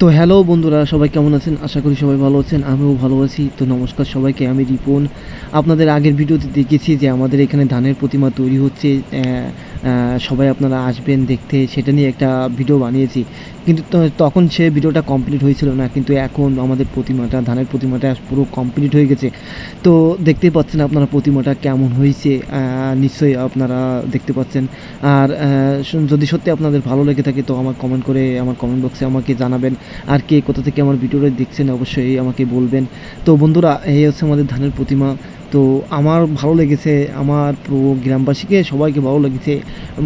তো হ্যালো বন্ধুরা, সবাই কেমন আছেন? আশা করি সবাই ভালো আছেন, আমিও ভালো আছি। তো নমস্কার সবাইকে, আমি রিপন। আপনাদের আগের ভিডিওতে দেখেছি যে আমাদের এখানে ধানের প্রতিমা তৈরি হচ্ছে সবাই আপনারা আসবেন দেখতে, সেটা নিয়ে একটা ভিডিও বানিয়েছি। কিন্তু তখন সে ভিডিওটা কমপ্লিট হয়েছিল না, কিন্তু এখন আমাদের প্রতিমাটা, ধানের প্রতিমাটা পুরো কমপ্লিট হয়ে গেছে। তো দেখতেই পাচ্ছেন আপনারা প্রতিমাটা কেমন হয়েছে নিশ্চয়ই আপনারা দেখতে পাচ্ছেন। আর যদি সত্যি আপনাদের ভালো লেগে থাকে, তো আমার কমেন্ট করে আমার কমেন্ট বক্সে আমাকে জানাবেন। আর কে কোথা থেকে আমার ভিডিওটা দেখছেন, অবশ্যই আমাকে বলবেন। তো বন্ধুরা, এই হচ্ছে আমাদের ধানের প্রতিমা। তো আমার ভালো লেগেছে, আমার পুরো গ্রামবাসীকে সবাইকে ভালো লেগেছে।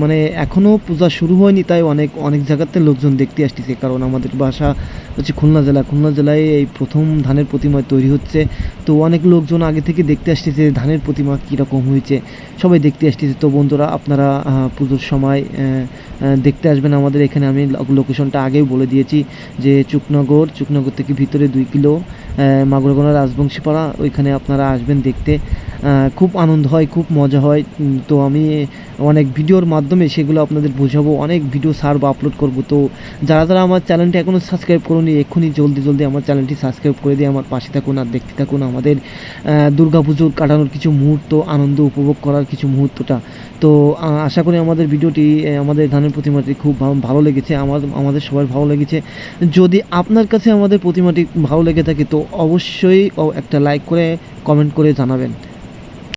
মানে এখনও পূজা শুরু হয়নি, তাই অনেক অনেক জায়গাতে লোকজন দেখতে আসতেছে। কারণ আমাদের বাসা হচ্ছে খুলনা জেলা। খুলনা জেলায় এই প্রথম ধানের প্রতিমা তৈরি হচ্ছে। তো অনেক লোকজন আগে থেকে দেখতে আসতেছে ধানের প্রতিমা কীরকম হয়েছে। সবাই দেখতে আসতেছে। তো বন্ধুরা, আপনারা পুজোর সময় দেখতে আসবেন আমাদের এখানে। আমি লোকেশনটা আগেই বলে দিয়েছি যে চুকনগর চুকনগর থেকে ভিতরে দুই কিলো। মাগুরগোনা রাজবংশীপাড়া ওইখানে আপনারা আসবেন দেখতে। খুব আনন্দ হয়, খুব মজা হয়। তো আমি অনেক ভিডিওর মাধ্যমে সেগুলো আপনাদের বোঝাবো, অনেক ভিডিও সার বা আপলোড করব। তো যারা যারা আমার চ্যানেলটি এখনও সাবস্ক্রাইব করুন, এক্ষুনি জলদি জলদি আমার চ্যানেলটি সাবস্ক্রাইব করে দিয়ে আমার পাশে থাকুন আর দেখতে থাকুন আমাদের দুর্গা পুজোর কাটানোর কিছু মুহূর্ত, আনন্দ উপভোগ করার কিছু মুহূর্তটা। তো আশা করি আমাদের ভিডিওটি আমাদের ধানের প্রতিমাটি খুব ভালো লেগেছে, আমার, আমাদের সবার ভালো লেগেছে। যদি আপনার কাছে আমাদের প্রতিমাটি ভালো লেগে থাকে, তো অবশ্যই একটা লাইক করে কমেন্ট করে জানাবেন।